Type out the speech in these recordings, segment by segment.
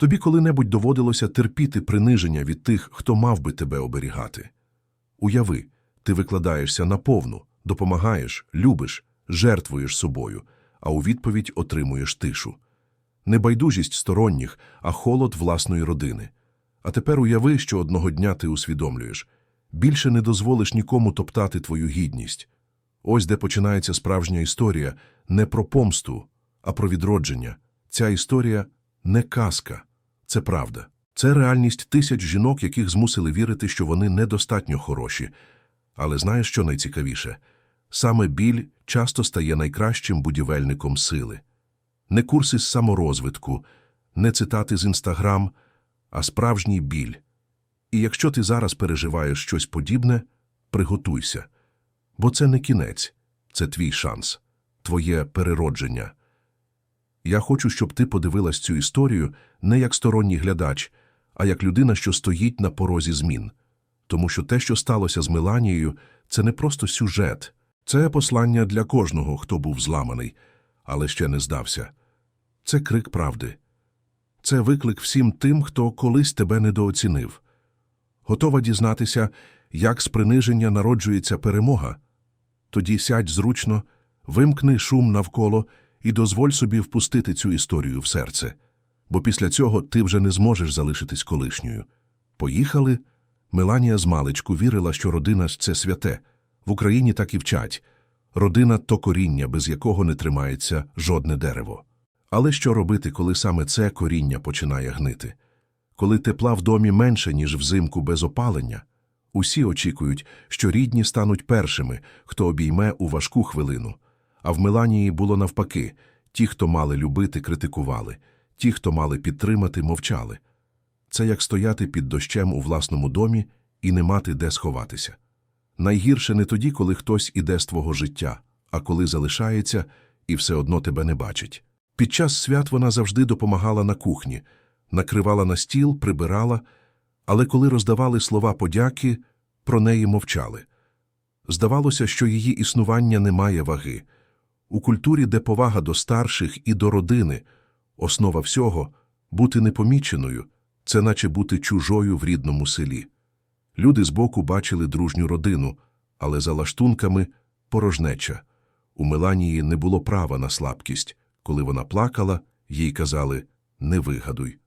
Тобі коли-небудь доводилося терпіти приниження від тих, хто мав би тебе оберігати. Уяви, ти викладаєшся наповну, допомагаєш, любиш, жертвуєш собою, а у відповідь отримуєш тишу. Не байдужість сторонніх, а холод власної родини. А тепер уяви, що одного дня ти усвідомлюєш. Більше не дозволиш нікому топтати твою гідність. Ось де починається справжня історія не про помсту, а про відродження. Ця історія не казка, це правда. Це реальність тисяч жінок, яких змусили вірити, що вони недостатньо хороші. Але знаєш, що найцікавіше? Саме біль часто стає найкращим будівельником сили. Не курси з саморозвитку, не цитати з Інстаграм, а справжній біль. І якщо ти зараз переживаєш щось подібне, приготуйся. Бо це не кінець, це твій шанс, твоє переродження. Я хочу, щоб ти подивилась цю історію не як сторонній глядач, а як людина, що стоїть на порозі змін. Тому що те, що сталося з Меланією, це не просто сюжет, це послання для кожного, хто був зламаний, але ще не здався. Це крик правди. Це виклик всім тим, хто колись тебе недооцінив. Готова дізнатися, як з приниження народжується перемога? Тоді сядь зручно, вимкни шум навколо і дозволь собі впустити цю історію в серце, бо після цього ти вже не зможеш залишитись колишньою. Поїхали? Меланія з маличку вірила, що родина – це святе. В Україні так і вчать. Родина – то коріння, без якого не тримається жодне дерево. Але що робити, коли саме це коріння починає гнити? Коли тепла в домі менше, ніж взимку без опалення? Усі очікують, що рідні стануть першими, хто обійме у важку хвилину. А в Меланії було навпаки – ті, хто мали любити, критикували, ті, хто мали підтримати, мовчали. Це як стояти під дощем у власному домі і не мати де сховатися. Найгірше не тоді, коли хтось іде з твого життя, а коли залишається і все одно тебе не бачить. Під час свят вона завжди допомагала на кухні, накривала на стіл, прибирала, але коли роздавали слова подяки, про неї мовчали. Здавалося, що її існування не має ваги. У культурі, де повага до старших і до родини, основа всього – бути непоміченою – це наче бути чужою в рідному селі. Люди збоку бачили дружню родину, але за лаштунками – порожнеча. У Меланії не було права на слабкість. Коли вона плакала, їй казали «не вигадуй».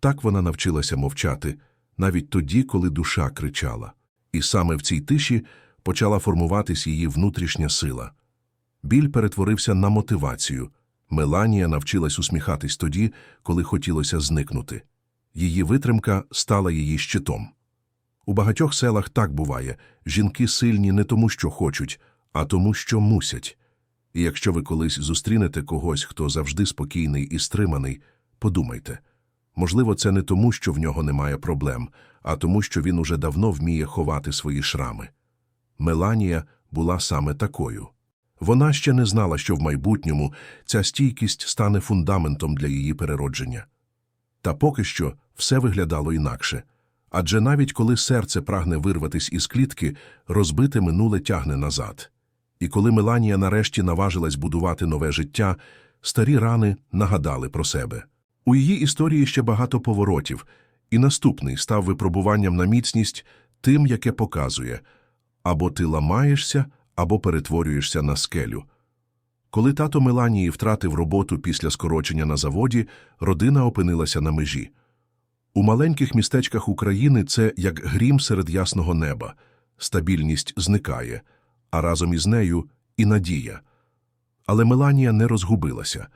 Так вона навчилася мовчати, навіть тоді, коли душа кричала. І саме в цій тиші почала формуватись її внутрішня сила. Біль перетворився на мотивацію. Меланія навчилась усміхатись тоді, коли хотілося зникнути. Її витримка стала її щитом. У багатьох селах так буває – жінки сильні не тому, що хочуть, а тому, що мусять. І якщо ви колись зустрінете когось, хто завжди спокійний і стриманий, подумайте. Можливо, це не тому, що в нього немає проблем, а тому, що він уже давно вміє ховати свої шрами. Меланія була саме такою. Вона ще не знала, що в майбутньому ця стійкість стане фундаментом для її переродження. Та поки що все виглядало інакше. Адже навіть коли серце прагне вирватись із клітки, розбите минуле тягне назад. І коли Меланія нарешті наважилась будувати нове життя, старі рани нагадали про себе. У її історії ще багато поворотів, і наступний став випробуванням на міцність тим, яке показує або ти ламаєшся, або перетворюєшся на скелю. Коли тато Меланії втратив роботу після скорочення на заводі, родина опинилася на межі. У маленьких містечках України це як грім серед ясного неба. Стабільність зникає, а разом із нею і надія. Але Меланія не розгубилася.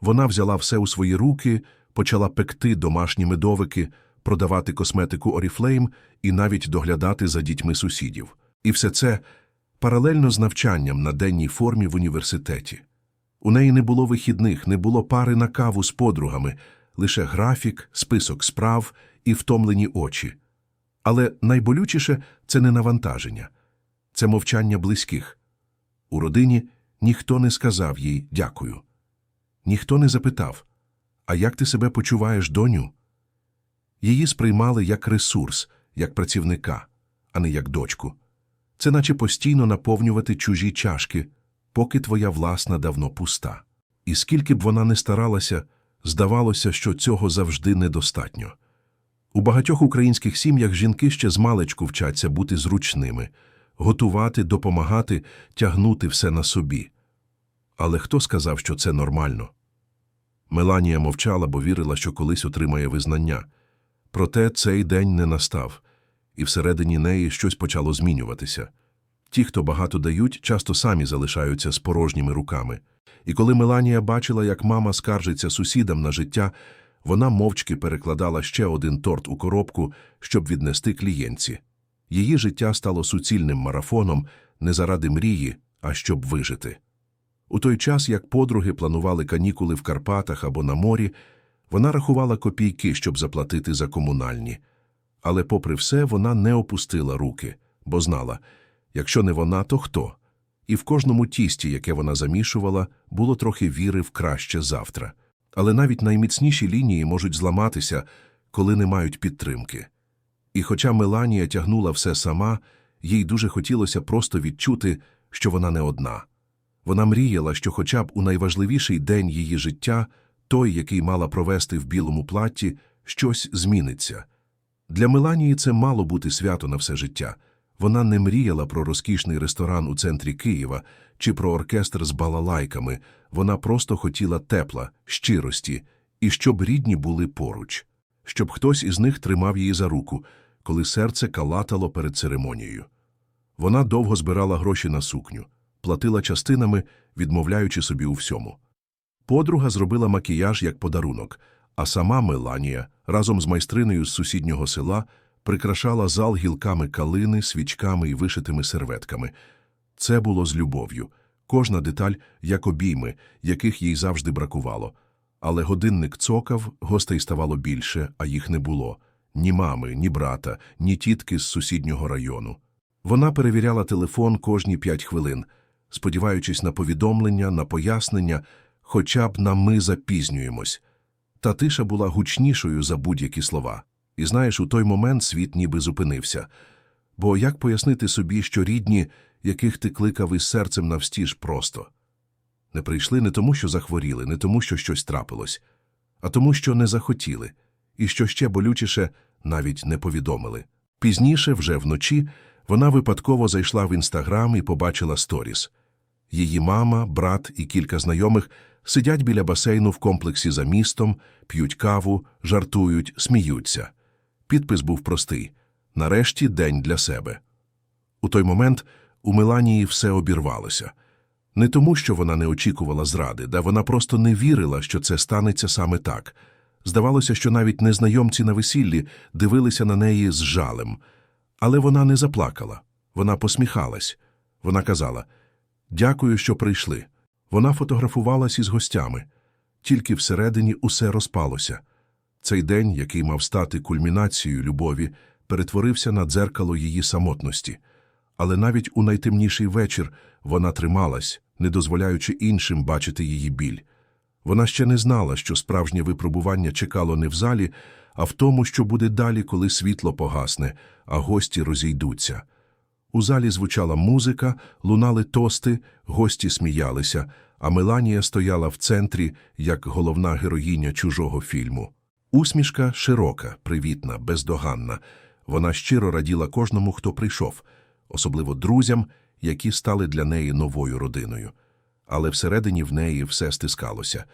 Вона взяла все у свої руки, почала пекти домашні медовики, продавати косметику Oriflame і навіть доглядати за дітьми сусідів. І все це паралельно з навчанням на денній формі в університеті. У неї не було вихідних, не було пари на каву з подругами, лише графік, список справ і втомлені очі. Але найболючіше – це не навантаження, це мовчання близьких. У родині ніхто не сказав їй «дякую». Ніхто не запитав «А як ти себе почуваєш, доню?» Її сприймали як ресурс, як працівника, а не як дочку. Це наче постійно наповнювати чужі чашки, поки твоя власна давно пуста. І скільки б вона не старалася, Здавалося, що цього завжди недостатньо. У багатьох українських сім'ях жінки ще змалечку вчаться бути зручними, готувати, допомагати, тягнути все на собі. Але хто сказав, що це нормально? Меланія мовчала, бо вірила, що колись отримає визнання. Проте цей день не настав, і всередині неї щось почало змінюватися. Ті, хто багато дають, часто самі залишаються з порожніми руками. І коли Меланія бачила, як мама скаржиться сусідам на життя, вона мовчки перекладала ще один торт у коробку, щоб віднести клієнтці. Її життя стало суцільним марафоном не заради мрії, а щоб вижити. У той час, як подруги планували канікули в Карпатах або на морі, вона рахувала копійки, щоб заплатити за комунальні. Але, попри все, вона не опустила руки, бо знала, якщо не вона, то хто? І в кожному тісті, яке вона замішувала, було трохи віри в краще завтра. Але навіть найміцніші лінії можуть зламатися, коли не мають підтримки. І хоча Меланія тягнула все сама, їй дуже хотілося просто відчути, що вона не одна. Вона мріяла, що хоча б у найважливіший день її життя, той, який мала провести в білому платті, щось зміниться. Для Меланії це мало бути свято на все життя. Вона не мріяла про розкішний ресторан у центрі Києва чи про оркестр з балалайками. Вона просто хотіла тепла, щирості, і щоб рідні були поруч, щоб хтось із них тримав її за руку, коли серце калатало перед церемонією. Вона довго збирала гроші на сукню, платила частинами, відмовляючи собі у всьому. Подруга зробила макіяж як подарунок, а сама Меланія разом з майстринею з сусіднього села прикрашала зал гілками калини, свічками і вишитими серветками. Це було з любов'ю. Кожна деталь, як обійми, яких їй завжди бракувало. Але годинник цокав, гостей ставало більше, а їх не було. Ні мами, ні брата, ні тітки з сусіднього району. Вона перевіряла телефон кожні п'ять хвилин, сподіваючись на повідомлення, на пояснення, хоча б на ми запізнюємось. Та тиша була гучнішою за будь-які слова. І знаєш, у той момент світ ніби зупинився. Бо як пояснити собі, що рідні, яких ти кликав із серцем навстіж просто? Не прийшли не тому, що захворіли, не тому, що щось трапилось, а тому, що не захотіли, і що ще болючіше навіть не повідомили. Пізніше, вже вночі, вона випадково зайшла в інстаграм і побачила сторіс. Її мама, брат і кілька знайомих сидять біля басейну в комплексі за містом, п'ють каву, жартують, сміються. Підпис був простий нарешті день для себе. У той момент у Меланії все обірвалося. Не тому, що вона не очікувала зради, да вона просто не вірила, що це станеться саме так. Здавалося, що навіть незнайомці на весіллі дивилися на неї з жалем. Але вона не заплакала, вона посміхалась. Вона казала Дякую, що прийшли. Вона фотографувалась із гостями. Тільки всередині усе розпалося. Цей день, який мав стати кульмінацією любові, перетворився на дзеркало її самотності. Але навіть у найтемніший вечір вона трималась, не дозволяючи іншим бачити її біль. Вона ще не знала, що справжнє випробування чекало не в залі, а в тому, що буде далі, коли світло погасне, а гості розійдуться. У залі звучала музика, лунали тости, гості сміялися, а Меланія стояла в центрі, як головна героїня чужого фільму. Усмішка широка, привітна, бездоганна. Вона щиро раділа кожному, хто прийшов, особливо друзям, які стали для неї новою родиною. Але всередині в неї все стискалося.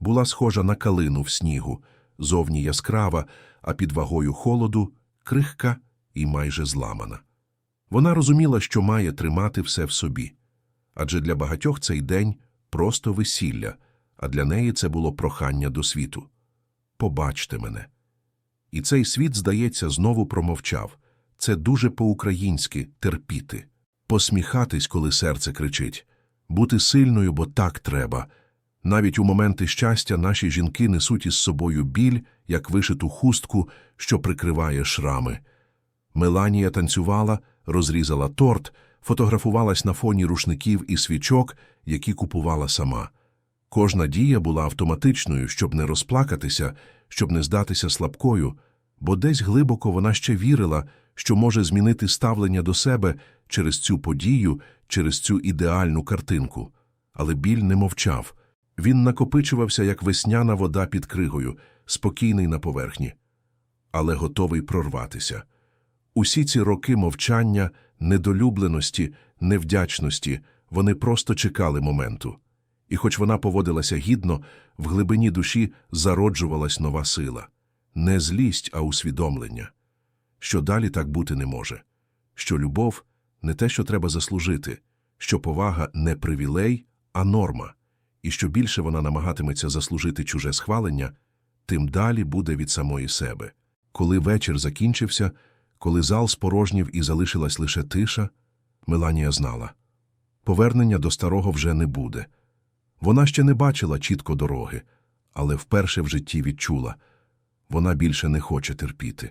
Була схожа на калину в снігу, зовні яскрава, а під вагою холоду крихка і майже зламана. Вона розуміла, що має тримати все в собі. Адже для багатьох цей день просто весілля, а для неї це було прохання до світу. Побачте мене. І цей світ, здається, знову промовчав. Це дуже по-українськи терпіти, посміхатись, коли серце кричить, бути сильною, бо так треба. Навіть у моменти щастя наші жінки несуть із собою біль, як вишиту хустку, що прикриває шрами. Меланія танцювала, розрізала торт, фотографувалась на фоні рушників і свічок, які купувала сама. Кожна дія була автоматичною, щоб не розплакатися, щоб не здатися слабкою, бо десь глибоко вона ще вірила, що може змінити ставлення до себе через цю подію, через цю ідеальну картинку. Але біль не мовчав. Він накопичувався, як весняна вода під кригою, спокійний на поверхні, але готовий прорватися. Усі ці роки мовчання, недолюбленості, невдячності вони просто чекали моменту. І хоч вона поводилася гідно, в глибині душі зароджувалась нова сила. Не злість, а усвідомлення. Що далі так бути не може. Що любов – не те, що треба заслужити, що повага – не привілей, а норма. І що більше вона намагатиметься заслужити чуже схвалення, тим далі буде від самої себе. Коли вечір закінчився, коли зал спорожнів і залишилась лише тиша, Меланія знала. Повернення до старого вже не буде. Вона ще не бачила чітко дороги, але вперше в житті відчула – вона більше не хоче терпіти.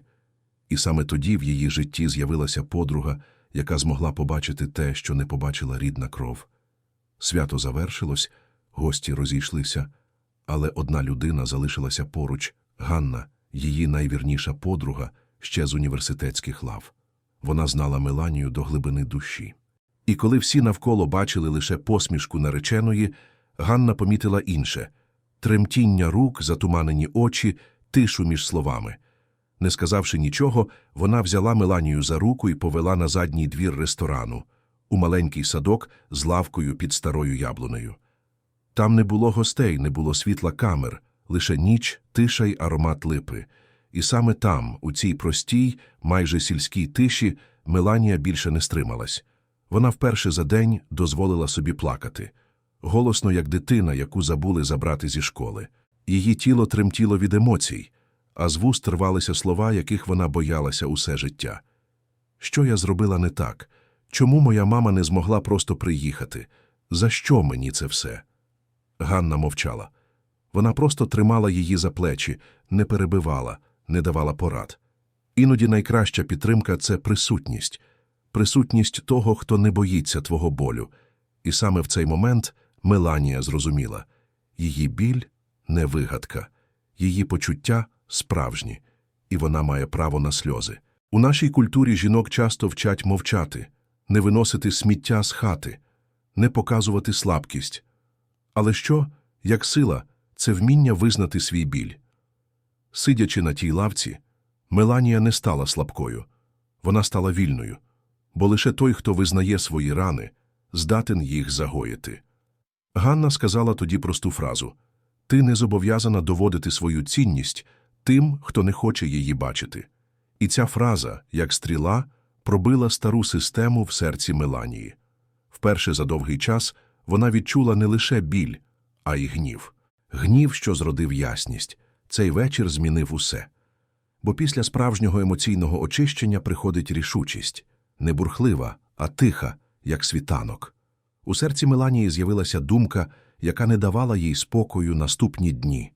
І саме тоді в її житті з'явилася подруга, яка змогла побачити те, що не побачила рідна кров. Свято завершилось, гості розійшлися, але одна людина залишилася поруч – Ганна, її найвірніша подруга, ще з університетських лав. Вона знала Меланію до глибини душі. І коли всі навколо бачили лише посмішку нареченої, Ганна помітила інше – тремтіння рук, затуманені очі, тишу між словами. Не сказавши нічого, вона взяла Меланію за руку і повела на задній двір ресторану, у маленький садок з лавкою під старою яблунею. Там не було гостей, не було світла камер, лише ніч, тиша й аромат липи. І саме там, у цій простій, майже сільській тиші, Меланія більше не стрималась. Вона вперше за день дозволила собі плакати. Голосно, як дитина, яку забули забрати зі школи. Її тіло тремтіло від емоцій, а з вуст рвалися слова, яких вона боялася усе життя. Що я зробила не так? Чому моя мама не змогла просто приїхати? За що мені це все? Ганна мовчала. Вона просто тримала її за плечі, не перебивала, не давала порад. Іноді найкраща підтримка це присутність, присутність того, хто не боїться твого болю. І саме в цей момент Меланія зрозуміла її біль не вигадка, її почуття справжні, і вона має право на сльози. У нашій культурі жінок часто вчать мовчати, не виносити сміття з хати, не показувати слабкість. Але що, як сила, це вміння визнати свій біль. Сидячи на тій лавці, Меланія не стала слабкою, вона стала вільною, бо лише той, хто визнає свої рани, здатен їх загоїти. Ганна сказала тоді просту фразу Ти не зобов'язана доводити свою цінність тим, хто не хоче її бачити. І ця фраза, як стріла, пробила стару систему в серці Меланії. Вперше за довгий час вона відчула не лише біль, а й гнів. Гнів, що зродив ясність. Цей вечір змінив усе. Бо після справжнього емоційного очищення приходить рішучість не бурхлива, а тиха, як світанок. У серці Меланії з'явилася думка, яка не давала їй спокою наступні дні.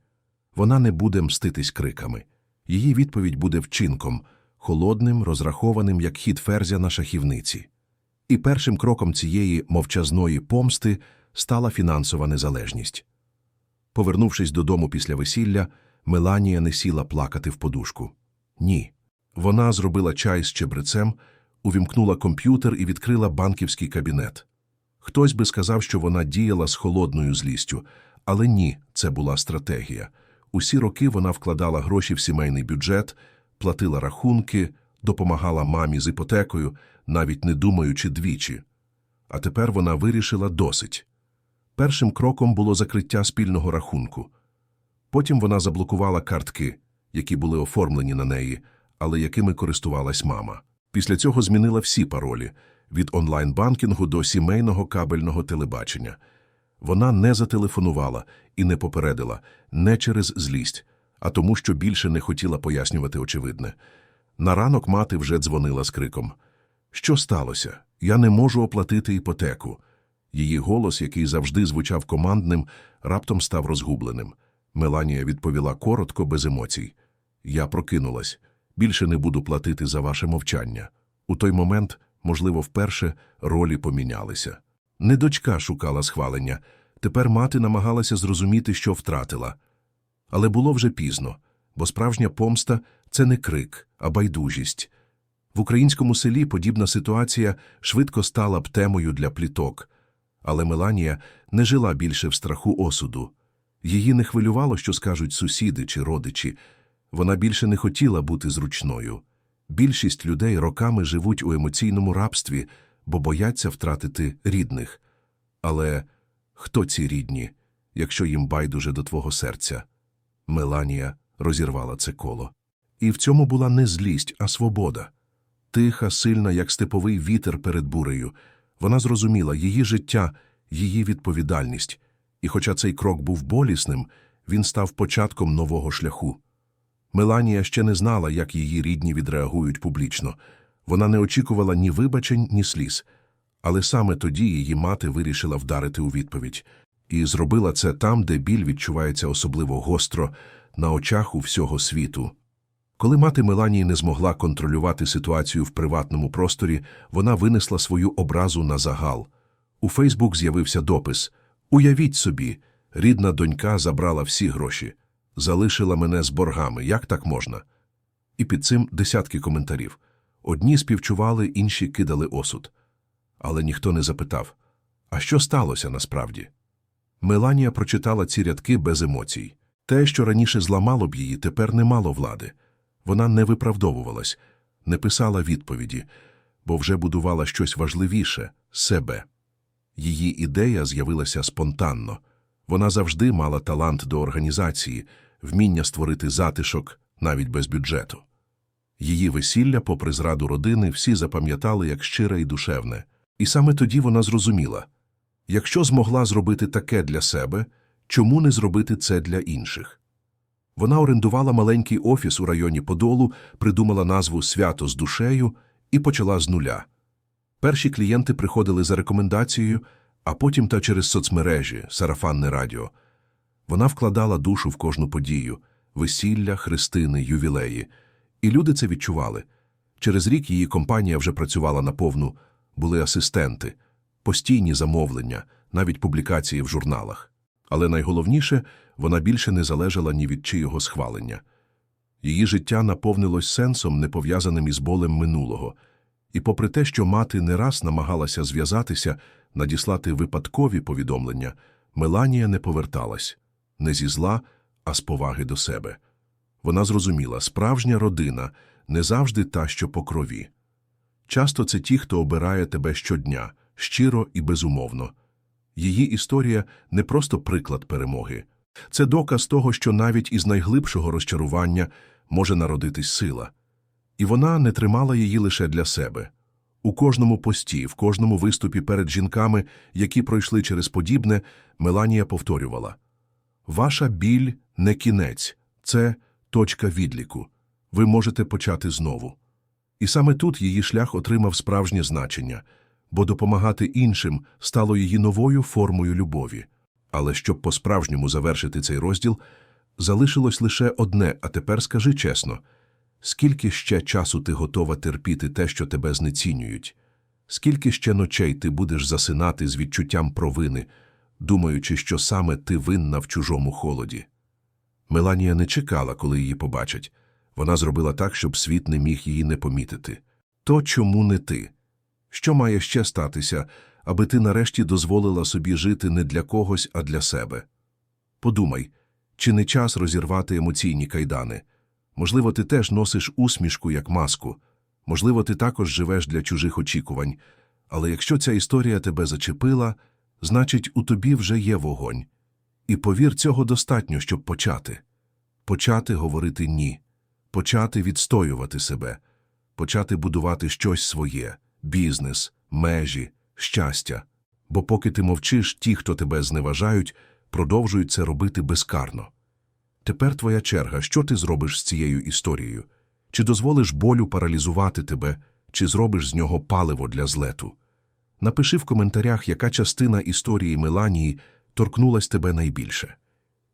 Вона не буде мститись криками. Її відповідь буде вчинком, холодним, розрахованим, як хід ферзя на шахівниці. І першим кроком цієї мовчазної помсти стала фінансова незалежність. Повернувшись додому після весілля, Меланія не сіла плакати в подушку. Ні. Вона зробила чай з чебрецем, увімкнула комп'ютер і відкрила банківський кабінет. Хтось би сказав, що вона діяла з холодною злістю, але ні, це була стратегія. Усі роки вона вкладала гроші в сімейний бюджет, платила рахунки, допомагала мамі з іпотекою, навіть не думаючи двічі. А тепер вона вирішила досить. Першим кроком було закриття спільного рахунку. Потім вона заблокувала картки, які були оформлені на неї, але якими користувалась мама. Після цього змінила всі паролі від онлайн-банкінгу до сімейного кабельного телебачення. Вона не зателефонувала і не попередила не через злість, а тому, що більше не хотіла пояснювати очевидне. На ранок мати вже дзвонила з криком Що сталося? Я не можу оплатити іпотеку. Її голос, який завжди звучав командним, раптом став розгубленим. Меланія відповіла коротко, без емоцій. Я прокинулась. Більше не буду платити за ваше мовчання. У той момент, можливо, вперше ролі помінялися. Не дочка шукала схвалення. Тепер мати намагалася зрозуміти, що втратила. Але було вже пізно, бо справжня помста це не крик, а байдужість. В українському селі подібна ситуація швидко стала б темою для пліток. Але Меланія не жила більше в страху осуду. Її не хвилювало, що скажуть сусіди чи родичі. Вона більше не хотіла бути зручною. Більшість людей роками живуть у емоційному рабстві, бо бояться втратити рідних. Але хто ці рідні, якщо їм байдуже до твого серця? Меланія розірвала це коло. І в цьому була не злість, а свобода. Тиха, сильна, як степовий вітер перед бурею. Вона зрозуміла її життя, її відповідальність. І хоча цей крок був болісним, він став початком нового шляху. Меланія ще не знала, як її рідні відреагують публічно. Вона не очікувала ні вибачень, ні сліз. Але саме тоді її мати вирішила вдарити у відповідь. І зробила це там, де біль відчувається особливо гостро, на очах у всього світу. Коли мати Меланії не змогла контролювати ситуацію в приватному просторі, вона винесла свою образу на загал. У Фейсбук з'явився допис Уявіть собі, рідна донька забрала всі гроші, залишила мене з боргами, як так можна? І під цим десятки коментарів. Одні співчували, інші кидали осуд. Але ніхто не запитав, а що сталося насправді? Меланія прочитала ці рядки без емоцій. Те, що раніше зламало б її, тепер не мало влади. Вона не виправдовувалась, не писала відповіді, бо вже будувала щось важливіше себе. Її ідея з'явилася спонтанно. Вона завжди мала талант до організації, вміння створити затишок навіть без бюджету. Її весілля, попри зраду родини, всі запам'ятали як щире і душевне. І саме тоді вона зрозуміла якщо змогла зробити таке для себе, чому не зробити це для інших? Вона орендувала маленький офіс у районі Подолу, придумала назву Свято з душею і почала з нуля. Перші клієнти приходили за рекомендацією, а потім та через соцмережі, сарафанне радіо. Вона вкладала душу в кожну подію весілля, хрестини, ювілеї. І люди це відчували. Через рік її компанія вже працювала на повну, були асистенти, постійні замовлення, навіть публікації в журналах. Але найголовніше, вона більше не залежала ні від чийого схвалення. Її життя наповнилось сенсом, не пов'язаним із болем минулого. І попри те, що мати не раз намагалася зв'язатися, надіслати випадкові повідомлення, Меланія не поверталась не зі зла, а з поваги до себе. Вона зрозуміла, справжня родина не завжди та, що по крові. Часто це ті, хто обирає тебе щодня, щиро і безумовно. Її історія не просто приклад перемоги. Це доказ того, що навіть із найглибшого розчарування може народитись сила. І вона не тримала її лише для себе. У кожному пості, в кожному виступі перед жінками, які пройшли через подібне, Меланія повторювала Ваша біль не кінець, це точка відліку. Ви можете почати знову. І саме тут її шлях отримав справжнє значення, бо допомагати іншим стало її новою формою любові. Але щоб по-справжньому завершити цей розділ, залишилось лише одне, а тепер скажи чесно скільки ще часу ти готова терпіти те, що тебе знецінюють? Скільки ще ночей ти будеш засинати з відчуттям провини, думаючи, що саме ти винна в чужому холоді? Меланія не чекала, коли її побачать. Вона зробила так, щоб світ не міг її не помітити. То чому не ти? Що має ще статися, аби ти нарешті дозволила собі жити не для когось, а для себе? Подумай, чи не час розірвати емоційні кайдани? Можливо, ти теж носиш усмішку як маску, можливо, ти також живеш для чужих очікувань, але якщо ця історія тебе зачепила, значить, у тобі вже є вогонь. І повір, цього достатньо, щоб почати. Почати говорити ні, почати відстоювати себе, почати будувати щось своє, бізнес, межі, щастя. Бо поки ти мовчиш, ті, хто тебе зневажають, продовжують це робити безкарно. Тепер твоя черга, що ти зробиш з цією історією? Чи дозволиш болю паралізувати тебе, чи зробиш з нього паливо для злету? Напиши в коментарях, яка частина історії Меланії торкнулась тебе найбільше.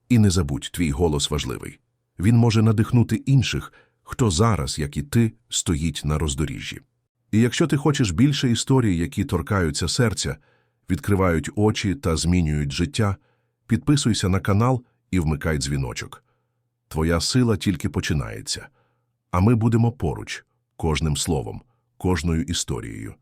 І не забудь, твій голос важливий. Він може надихнути інших, хто зараз, як і ти, стоїть на роздоріжжі. І якщо ти хочеш більше історій, які торкаються серця, відкривають очі та змінюють життя, підписуйся на канал і вмикай дзвіночок. Твоя сила тільки починається, а ми будемо поруч, кожним словом, кожною історією.